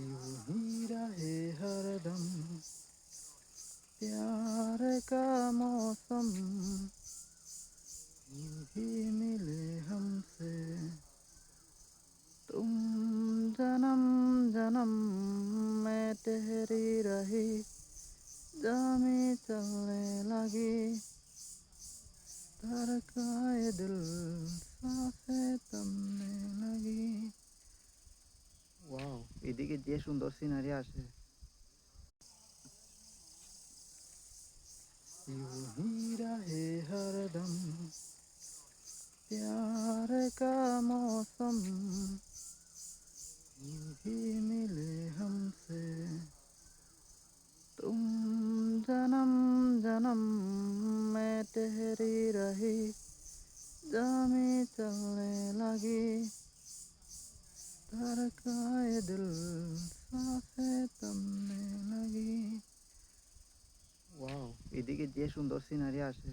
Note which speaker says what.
Speaker 1: यूँ ही रहे हरदम। प्यार का मौसम, यूँ ही मिले हमसे। तुम जन्म जन्म में ठहरी रही, जामी चलने लगी। धड़काए दिल साँसें ওয়াও এদিকে যে সুন্দর সিনারি আসে यूं ही रहे हरदम प्यार का मौसम यूं ही मिले हमसे तुम जन्म जन्म में ठहरी रही जामी चलने लगी धड़काए दिल सांसें थमने लगी ওয়াও এদিকে যে সুন্দর সিনারি আসে